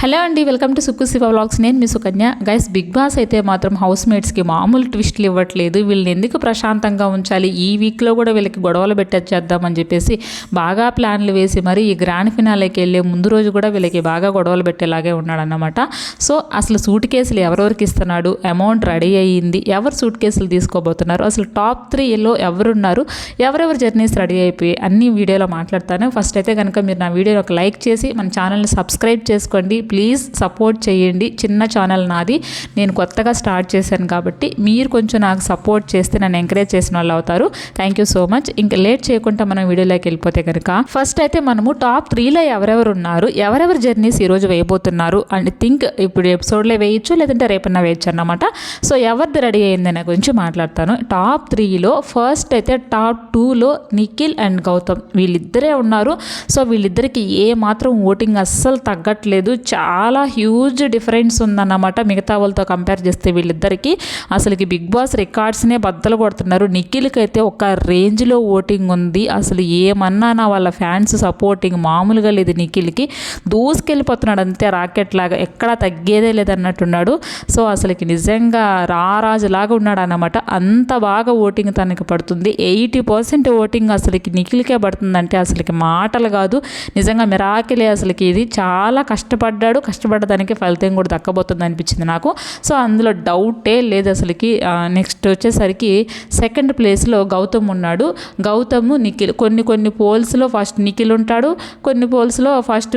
Hello అండి welcome to Sukku Shiva vlogs. నేను మీ సుకన్య. గైస్ బిగ్ బాస్ అయితే మాత్రం హౌస్ మేట్స్కి మామూలు ట్విస్ట్లు ఇవ్వట్లేదు. వీళ్ళని ఎందుకు ప్రశాంతంగా ఉంచాలి? ఈ వీక్లో కూడా వీళ్ళకి గొడవలు పెట్టేద్దామని చెప్పేసి బాగా ప్లాన్లు వేసి మరి ఈ గ్రాండ్ ఫినాలేకి వెళ్ళే ముందు రోజు కూడా వీళ్ళకి బాగా గొడవలు పెట్టేలాగే ఉన్నాడన్నమాట. సో అసలు సూట్ కేసులు ఎవరెవరికి ఇస్తున్నాడు? అమౌంట్ రెడీ అయ్యింది. ఎవరు సూట్ కేసులు తీసుకోబోతున్నారు? అసలు టాప్ త్రీలో ఎవరున్నారు? ఎవరెవరు జర్నీస్ రెడీ అయిపోయి? అన్ని వీడియోలో మాట్లాడతాను. ఫస్ట్ అయితే కనుక మీరు నా వీడియోని ఒక లైక్ చేసి మన ఛానల్ని సబ్స్క్రైబ్ చేసుకోండి. ప్లీజ్ సపోర్ట్ చేయండి. చిన్న ఛానల్ నాది. నేను కొత్తగా స్టార్ట్ చేశాను కాబట్టి మీరు కొంచెం నాకు సపోర్ట్ చేస్తే నన్ను ఎంకరేజ్ చేసిన వాళ్ళు అవుతారు. థ్యాంక్ యూ సో మచ్ ఇంకా లేట్ చేయకుండా మనం వీడియోలోకి వెళ్ళిపోతే కనుక ఫస్ట్ అయితే మనము టాప్ త్రీలో ఎవరెవరు ఉన్నారు ఎవరెవరు జర్నీస్ ఈరోజు వేయబోతున్నారు అండ్ థింక్ ఇప్పుడు ఎపిసోడ్లో వేయచ్చు లేదంటే రేపన్నా వేయచ్చు అన్నమాట. సో ఎవరిది రెడీ అయిందనే గురించి మాట్లాడతాను. టాప్ త్రీలో ఫస్ట్ అయితే టాప్ టూలో నిఖిల్ అండ్ గౌతమ్. వీళ్ళిద్దరే ఉన్నారు. సో వీళ్ళిద్దరికి ఏ మాత్రం ఓటింగ్ అస్సలు తగ్గట్లేదు. చాలా హ్యూజ్ డిఫరెన్స్ ఉందన్నమాట మిగతా వాళ్ళతో కంపేర్ చేస్తే వీళ్ళిద్దరికీ. అసలుకి బిగ్ బాస్ రికార్డ్స్నే బద్దలు కొడుతున్నారు. నిఖిల్కి అయితే ఒక రేంజ్లో ఓటింగ్ ఉంది. అసలు ఏమన్నా నా వాళ్ళ ఫ్యాన్స్ సపోర్టింగ్ మామూలుగా లేదు నిఖిల్కి. దూసుకెళ్ళిపోతున్నాడు అంతే రాకెట్ లాగా. ఎక్కడా తగ్గేదే లేదన్నట్టున్నాడు. సో అసలుకి నిజంగా రారాజులాగా ఉన్నాడు అన్నమాట అంత బాగా ఓటింగ్ తనకి పడుతుంది. ఎయిటీ పర్సెంట్ ఓటింగ్ అసలుకి నిఖిల్కే పడుతుందంటే అసలుకి మాటలు కాదు. నిజంగా మిరాకిలే అసలుకి ఇది. చాలా కష్టపడ్డాడు కష్టపడ్డదానికి ఫలితం కూడా దక్కబోతుంది అనిపించింది నాకు. సో అందులో డౌటే లేదు అసలుకి. నెక్స్ట్ వచ్చేసరికి సెకండ్ ప్లేస్లో గౌతమ్ ఉన్నాడు. గౌతమ్ నిఖిల్ కొన్ని కొన్ని పోల్స్లో ఫస్ట్ నిఖిల్ ఉంటాడు. కొన్ని పోల్స్లో ఫస్ట్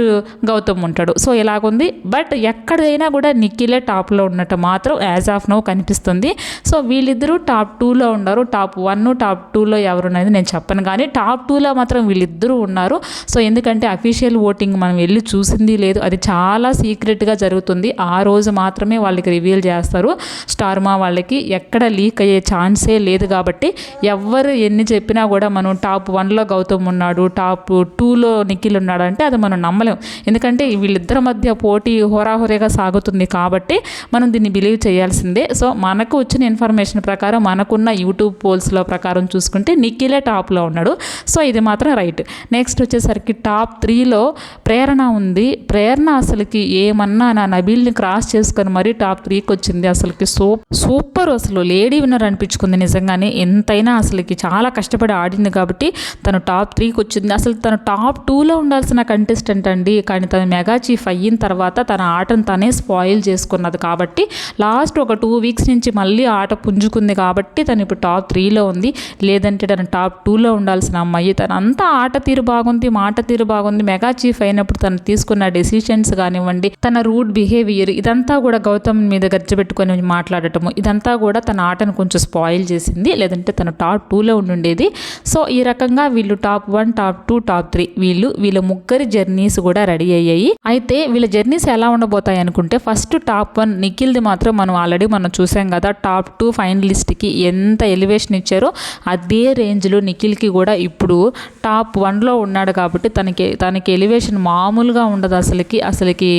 గౌతమ్ ఉంటాడు. సో ఇలాగుంది. బట్ ఎక్కడైనా కూడా నిఖిలే టాప్లో ఉన్నట్టు మాత్రం యాజ్ ఆఫ్ నో కనిపిస్తుంది. సో వీళ్ళిద్దరూ టాప్ టూలో ఉన్నారు. టాప్ వన్ టాప్ టూలో ఎవరున్నది నేను చెప్పను కానీ టాప్ టూలో మాత్రం వీళ్ళిద్దరూ ఉన్నారు. సో ఎందుకంటే అఫీషియల్ ఓటింగ్ మనం వెళ్ళి చూసింది లేదు. అది చాలా సీక్రెట్గా జరుగుతుంది. ఆ రోజు మాత్రమే వాళ్ళకి రివీల్ చేస్తారు. స్టార్మా వాళ్ళకి ఎక్కడ లీక్ అయ్యే ఛాన్సే లేదు కాబట్టి ఎవరు ఎన్ని చెప్పినా కూడా మనం టాప్ వన్లో గౌతమ్ ఉన్నాడు టాప్ టూలో నిఖిల్ ఉన్నాడు అంటే అది మనం నమ్మలేం. ఎందుకంటే వీళ్ళిద్దరి మధ్య పోటీ హోరాహోరేగా సాగుతుంది కాబట్టి మనం దీన్ని బిలీవ్ చేయాల్సిందే. సో మనకు వచ్చిన ఇన్ఫర్మేషన్ ప్రకారం మనకున్న యూట్యూబ్ పోల్స్లో ప్రకారం చూసుకుంటే నిఖిలే టాప్లో ఉన్నాడు. సో ఇది మాత్రం రైట్. నెక్స్ట్ వచ్చేసరికి టాప్ త్రీలో ప్రేరణ ఉంది. ప్రేరణ అసలు అసలుకి ఏమన్నా నా నబీల్ని క్రాస్ చేసుకొని మరీ టాప్ త్రీకి వచ్చింది అసలుకి సూప్ సూపర్ అసలు. లేడీ విన్నర్ అనిపించుకుంది నిజంగానే. ఎంతైనా అసలుకి చాలా కష్టపడి ఆడింది కాబట్టి తను టాప్ త్రీకి వచ్చింది అసలు తను టాప్ టూలో ఉండాల్సిన కంటెస్టెంట్ అండి. కానీ తను మెగా చీఫ్ అయిన తర్వాత తన ఆటను తనే స్పాయిల్ చేసుకున్నది కాబట్టి లాస్ట్ ఒక టూ వీక్స్ నుంచి మళ్ళీ ఆట పుంజుకుంది కాబట్టి తను ఇప్పుడు టాప్ త్రీలో ఉంది. లేదంటే తను టాప్ టూలో ఉండాల్సిన అమ్మాయి. తను అంతా ఆట తీరు బాగుంది మాట తీరు బాగుంది. మెగా చీఫ్ అయినప్పుడు తను తీసుకున్న డెసిషన్స్ కానీ కానివ్వండి తన రూట్ బిహేవియర్ ఇదంతా కూడా గౌతమ్ మీద గజ్జబెట్టుకొని మాట్లాడటము ఇదంతా కూడా తన ఆటను కొంచెం స్పాయిల్ చేసింది లేదంటే తను టాప్ టూలో ఉండుండేది. సో ఈ రకంగా వీళ్ళు top one top two top three వీళ్ళు వీళ్ళ ముగ్గురి జర్నీస్ కూడా రెడీ అయ్యాయి. అయితే వీళ్ళ జర్నీస్ ఎలా ఉండబోతాయి అనుకుంటే ఫస్ట్ టాప్ వన్ నిఖిల్ది మాత్రం మనం ఆల్రెడీ మనం చూసాం కదా టాప్ టూ ఫైనలిస్ట్కి ఎంత ఎలివేషన్ ఇచ్చారో అదే రేంజ్లో నిఖిల్కి కూడా ఇప్పుడు టాప్ వన్లో ఉన్నాడు కాబట్టి తనకి తనకి ఎలివేషన్ మామూలుగా ఉండదు అసలుకి అసలుకి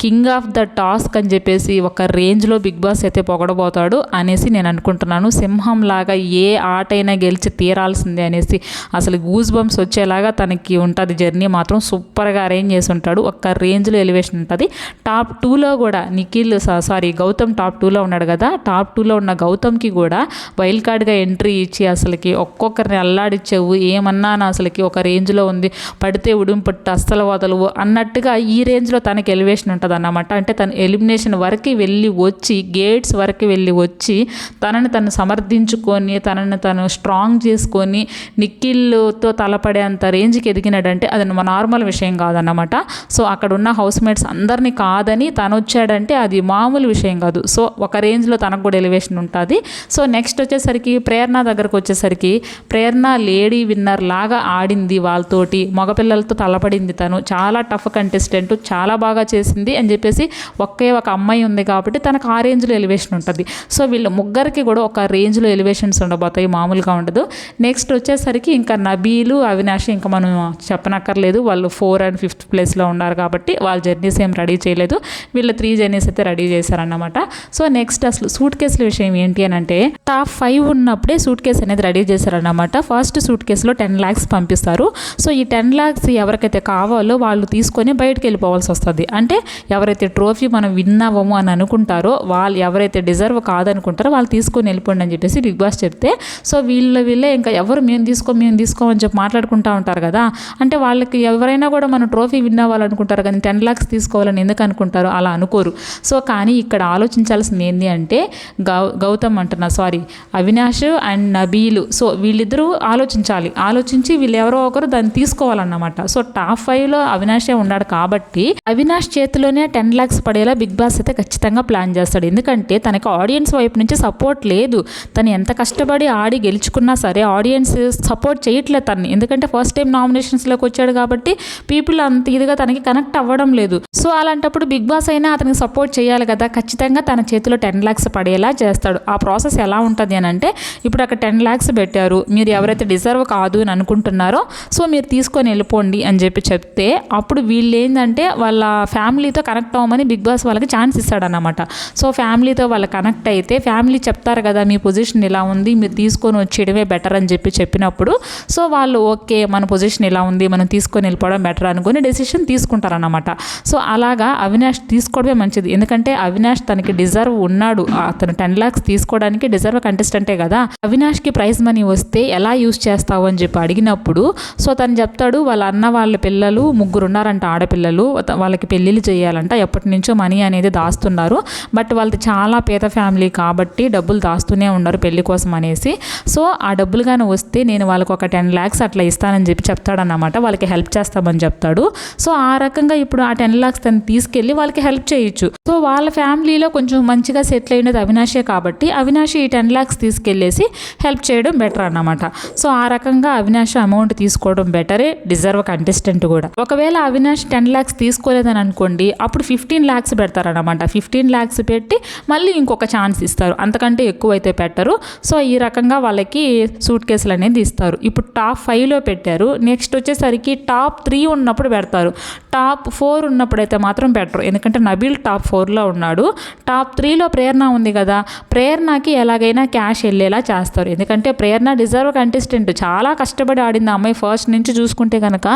కింగ్ ఆఫ్ ద టాస్క్ అని చెప్పేసి ఒక రేంజ్లో బిగ్ బాస్ అయితే పొగడబోతాడు అనేసి నేను అనుకుంటున్నాను. సింహం లాగా ఏ ఆట అయినా గెలిచి తీరాల్సిందే అనేసి అసలు గూజ్ బంప్స్ వచ్చేలాగా తనకి ఉంటుంది జర్నీ మాత్రం సూపర్గా అరేంజ్ చేసి ఉంటాడు. ఒక్క రేంజ్లో ఎలివేషన్ ఉంటుంది. టాప్ టూలో కూడా నిఖిల్ సారీ గౌతమ్ టాప్ టూలో ఉన్నాడు కదా టాప్ టూలో ఉన్న గౌతమ్కి కూడా వైల్డ్ కార్డ్గా ఎంట్రీ ఇచ్చి అసలుకి ఒక్కొక్కరిని అల్లాడిచ్చావు. ఏమన్నా అసలుకి ఒక రేంజ్లో ఉంది పడితే ఉడుం పట్టు అస్సలు వదలవు అన్నట్టుగా ఈ రేంజ్లో తనకి ఎలివేషన్ ఉంటుంది అన్నమాట అంటే తను ఎలిమినేషన్ వరకు వెళ్ళి వచ్చి గేట్స్ వరకు వెళ్ళి వచ్చి తనని తను సమర్థించుకొని తనని తను స్ట్రాంగ్ చేసుకొని నిఖిల్తో తలపడేంత రేంజ్కి ఎదిగినాడంటే అది నార్మల్ విషయం కాదన్నమాట. సో అక్కడ ఉన్న హౌస్ మేట్స్ అందరినీ కాదని తను వచ్చాడంటే అది మామూలు విషయం కాదు. సో ఒక రేంజ్లో తనకు కూడా ఎలివేషన్ ఉంటుంది. సో నెక్స్ట్ వచ్చేసరికి ప్రేరణ దగ్గరకు వచ్చేసరికి ప్రేరణ లేడీ విన్నర్ లాగా ఆడింది వాళ్ళతోటి. మగపిల్లలతో తలపడింది తను. చాలా టఫ్ కంటెస్టెంట్ చాలా బాగా బాగా చేసింది అని చెప్పేసి ఒకే ఒక అమ్మాయి ఉంది కాబట్టి తనకు ఆ రేంజ్లో ఎలివేషన్ ఉంటుంది. సో వీళ్ళు ముగ్గురికి కూడా ఒక రేంజ్లో ఎలివేషన్స్ ఉండబోతాయి మామూలుగా ఉండదు. నెక్స్ట్ వచ్చేసరికి ఇంకా నబీలు అవినాష్ ఇంకా మనం చెప్పనక్కర్లేదు. వాళ్ళు ఫోర్ అండ్ ఫిఫ్త్ ప్లేస్లో ఉన్నారు కాబట్టి వాళ్ళ జర్నీస్ ఏం రెడీ చేయలేదు. వీళ్ళు త్రీ జర్నీస్ అయితే రెడీ చేశారన్నమాట. సో నెక్స్ట్ అసలు సూట్ కేసుల విషయం ఏంటి అని అంటే టాప్ ఫైవ్ ఉన్నప్పుడే సూట్ కేసు అనేది రెడీ చేశారన్నమాట. ఫస్ట్ సూట్ కేసులో టెన్ ల్యాక్స్ పంపిస్తారు. సో ఈ టెన్ ల్యాక్స్ ఎవరికైతే కావాలో వాళ్ళు తీసుకొని బయటకు వెళ్ళిపోవాల్సి వస్తుంది. ఉంటుంది. అంటే ఎవరైతే ట్రోఫీ మనం విన్ అని అనుకుంటారో వాళ్ళు ఎవరైతే డిజర్వ్ కాదనుకుంటారో వాళ్ళు తీసుకొని వెళ్ళిపోండి అని చెప్పేసి బిగ్ బాస్ చెప్తే సో వీళ్ళ వీళ్ళే ఇంకా ఎవరు మేము తీసుకో మేము తీసుకోమని చెప్పి మాట్లాడుకుంటూ ఉంటారు కదా. అంటే వాళ్ళకి ఎవరైనా కూడా మనం ట్రోఫీ విన్ అవ్వాలనుకుంటారు కానీ టెన్ లాక్స్ తీసుకోవాలని ఎందుకు అనుకుంటారు అలా అనుకోరు. సో కానీ ఇక్కడ ఆలోచించాల్సింది ఏంటి అంటే గౌ గౌతమ్ అంటున్నా sorry Avinash and Nabeel. So వీళ్ళిద్దరూ ఆలోచించాలి. ఆలోచించి వీళ్ళు ఎవరో ఒకరు దాన్ని తీసుకోవాలన్నమాట. సో టాప్ ఫైవ్లో అవినాషే ఉన్నాడు కాబట్టి అవినాష్ చేతిలోనే టెన్ ల్యాక్స్ పడేలా బిగ్ బాస్ అయితే ఖచ్చితంగా ప్లాన్ చేస్తాడు. ఎందుకంటే తనకి ఆడియన్స్ వైపు నుంచి సపోర్ట్ లేదు. తను ఎంత కష్టపడి ఆడి గెలుచుకున్నా సరే ఆడియన్స్ సపోర్ట్ చేయట్లేదు తనని. ఎందుకంటే ఫస్ట్ టైం నామినేషన్స్లోకి వచ్చాడు కాబట్టి పీపుల్ అంత ఇదిగా తనకి కనెక్ట్ అవ్వడం లేదు. సో అలాంటప్పుడు బిగ్ బాస్ అయినా అతనికి సపోర్ట్ చేయాలి కదా. ఖచ్చితంగా తన చేతిలో టెన్ ల్యాక్స్ పడేలా చేస్తాడు. ఆ ప్రాసెస్ ఎలా ఉంటుంది అని అంటే ఇప్పుడు అక్కడ టెన్ ల్యాక్స్ పెట్టారు. మీరు ఎవరైతే డిజర్వ్ కాదు అని అనుకుంటున్నారో సో మీరు తీసుకొని వెళ్ళిపోండి అని చెప్పి చెప్తే అప్పుడు వీళ్ళు ఏంటంటే వాళ్ళ ఫ్యామిలీతో కనెక్ట్ అవ్వమని బిగ్ బాస్ వాళ్ళకి ఛాన్స్ ఇస్తాడనమాట సో ఫ్యామిలీతో వాళ్ళు కనెక్ట్ అయితే ఫ్యామిలీ చెప్తారు కదా మీ పొజిషన్ ఇలా ఉంది మీరు తీసుకొని వచ్చేయడమే బెటర్ అని చెప్పి చెప్పినప్పుడు సో వాళ్ళు ఓకే మన పొజిషన్ ఇలా ఉంది మనం తీసుకొని వెళ్ళిపోవడం బెటర్ అనుకుని డెసిషన్ తీసుకుంటారనమాట సో అలాగా అవినాష్ తీసుకోవడమే మంచిది. ఎందుకంటే అవినాష్ తనకి డిజర్వ్ ఉన్నాడు. అతను టెన్ లాక్స్ తీసుకోవడానికి డిజర్వ్ కంటెస్టెంటే కదా. అవినాష్కి ప్రైజ్ మనీ వస్తే ఎలా యూస్ చేస్తావు అని చెప్పి అడిగినప్పుడు సో తను చెప్తాడు వాళ్ళ అన్న వాళ్ళ పిల్లలు ముగ్గురు ఉన్నారంట ఆడపిల్లలు వాళ్ళకి పెళ్ళిళ్ళు చేయాలంట. ఎప్పటి నుంచో మనీ అనేది దాస్తున్నారు. బట్ వాళ్ళది చాలా పేద ఫ్యామిలీ కాబట్టి డబ్బులు దాస్తూనే ఉన్నారు పెళ్ళి కోసం అనేసి. సో ఆ డబ్బులు కానీ వస్తే నేను వాళ్ళకి ఒక టెన్ ల్యాక్స్ అట్లా ఇస్తానని చెప్పి చెప్తాడన్నమాట. వాళ్ళకి హెల్ప్ చేస్తామని చెప్తాడు. సో ఆ రకంగా ఇప్పుడు ఆ టెన్ ల్యాక్స్ తను తీసుకెళ్ళి వాళ్ళకి హెల్ప్ చేయొచ్చు. సో వాళ్ళ ఫ్యామిలీలో కొంచెం మంచిగా సెటిల్ అయినది అవినాషే కాబట్టి అవినాష్ ఈ టెన్ ల్యాక్స్ తీసుకెళ్ళేసి హెల్ప్ చేయడం బెటర్ అన్నమాట. సో ఆ రకంగా అవినాష్ అమౌంట్ తీసుకోవడం బెటరే డిజర్వ్ కంటెస్టెంట్ కూడా. ఒకవేళ అవినాష్ టెన్ ల్యాక్స్ తీసుకోలేదని అనుకోండి అప్పుడు ఫిఫ్టీన్ ల్యాక్స్ పెడతారనమాట ఫిఫ్టీన్ ల్యాక్స్ పెట్టి మళ్ళీ ఇంకొక ఛాన్స్ ఇస్తారు. అంతకంటే ఎక్కువ అయితే పెట్టరు. సో ఈ రకంగా వాళ్ళకి సూట్ కేసులు అనేది ఇస్తారు. ఇప్పుడు టాప్ ఫైవ్లో పెట్టారు. నెక్స్ట్ వచ్చేసరికి టాప్ త్రీ ఉన్నప్పుడు పెడతారు. టాప్ ఫోర్ ఉన్నప్పుడు అయితే మాత్రం పెట్టరు. ఎందుకంటే నబీల్ టాప్ ఫోర్లో ఉన్నాడు. టాప్ త్రీలో ప్రేరణ ఉంది కదా. ప్రేరణకి ఎలాగైనా క్యాష్ వెళ్ళేలా చేస్తారు. ఎందుకంటే ప్రేరణ డిజర్వ్ కంటెస్టెంట్ చాలా కష్టపడి ఆడింది ఆ అమ్మాయి. ఫస్ట్ నుంచి చూసుకుంటే కనుక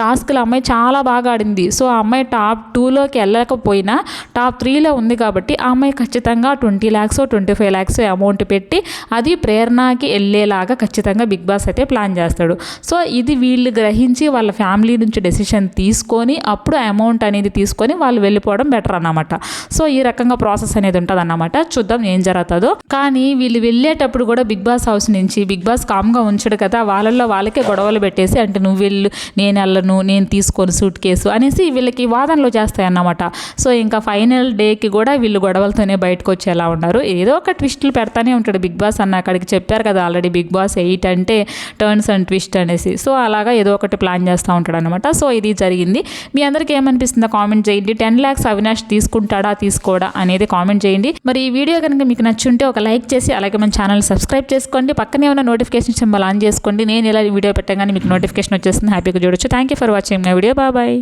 టాస్క్లు అమ్మాయి చాలా బాగా ఆడింది. సో ఆ అమ్మాయి టాప్ టూలోకి వెళ్ళకపోయినా టాప్ త్రీలో ఉంది కాబట్టి ఆ అమ్మాయి ఖచ్చితంగా twenty lakhs twenty five lakhs amount పెట్టి అది ప్రేరణకి వెళ్ళేలాగా ఖచ్చితంగా బిగ్ బాస్ అయితే ప్లాన్ చేస్తాడు. సో ఇది వీళ్ళు గ్రహించి వాళ్ళ ఫ్యామిలీ నుంచి డెసిషన్ తీసుకొని అప్పుడు అమౌంట్ అనేది తీసుకొని వాళ్ళు వెళ్ళిపోవడం బెటర్ అన్నమాట. సో ఈ రకంగా ప్రాసెస్ అనేది ఉంటుంది అన్నమాట చూద్దాం ఏం జరుగుతుందో. కానీ వీళ్ళు వెళ్ళేటప్పుడు కూడా బిగ్ బాస్ హౌస్ నుంచి బిగ్ బాస్ కామ్గా ఉంచడు కదా వాళ్ళల్లో వాళ్ళకే గొడవలు పెట్టేసి అంటే నువ్వు వెళ్ళు నేను వెళ్ళను నేను తీసుకొని సూట్ కేసు అనేసి వీళ్ళకి వాదనలు చేస్తాయి అన్నమాట సో ఇంకా ఫైనల్ డేకి కూడా వీళ్ళు గొడవలతోనే బయటకు వచ్చేలా ఉన్నారు. ఏదో ఒక ట్విస్టులు పెడతానే ఉంటాడు బిగ్ బాస్ అన్న అక్కడికి చెప్పారు కదా ఆల్రెడీ బిగ్ బాస్ ఎయిట్ అంటే టర్న్స్ అండ్ ట్విస్ట్ అనేసి. సో అలాగా ఏదో ఒకటి ప్లాన్ చేస్తూ ఉంటాడు అనమాట సో ఇది జరిగింది. మీ అందరికీ ఏమనిపిస్తుందో కామెంట్ చేయండి. టెన్ ల్యాక్స్ అవినాష్ తీసుకుంటాడా తీసుకోడా అనేది కామెంట్ చేయండి. మరి ఈ వీడియో కనుక మీకు నచ్చుంటే ఒక లైక్ చేసి అలాగే మన ఛానల్ సబ్స్క్రైబ్ చేసుకోండి. పక్కనే ఉన్న నోటిఫికేషన్ సింబల్ ఆన్ చేసుకోండి. నేను ఇలా వీడియో పెట్టగానే మీకు నోటిఫికేషన్ వచ్చేస్తుంది. హ్యాపీగా చూడొచ్చు. Thank you for watching my video. బాబాయ్